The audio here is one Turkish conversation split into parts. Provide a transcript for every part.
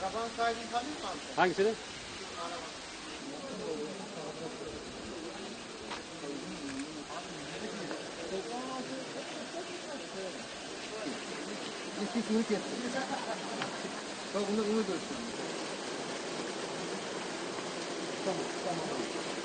kaydını tanıyor musun abi? Hangisini? İki çocuk etti. Bak bunu bunu göster. Tamam, tamam.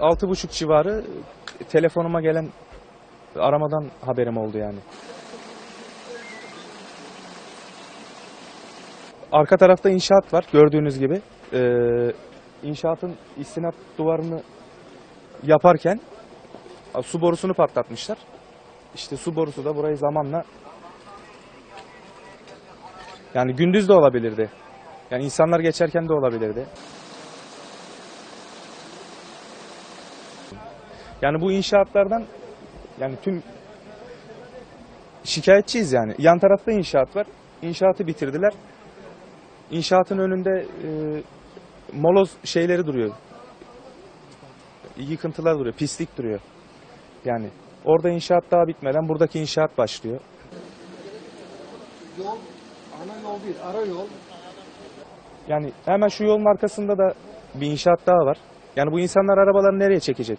Altı buçuk civarı telefonuma gelen aramadan haberim oldu yani. Arka tarafta inşaat var gördüğünüz gibi. Ee, inşaatın istinat duvarını yaparken su borusunu patlatmışlar. İşte su borusu da burayı zamanla yani gündüz de olabilirdi. Yani insanlar geçerken de olabilirdi. Yani bu inşaatlardan yani tüm şikayetçiyiz yani. Yan tarafta inşaat var. İnşaatı bitirdiler. İnşaatın önünde e, moloz şeyleri duruyor. Yıkıntılar duruyor, pislik duruyor. Yani orada inşaat daha bitmeden buradaki inşaat başlıyor. Yol, ana yol değil, ara yol. Yani hemen şu yolun arkasında da bir inşaat daha var. Yani bu insanlar arabaları nereye çekecek?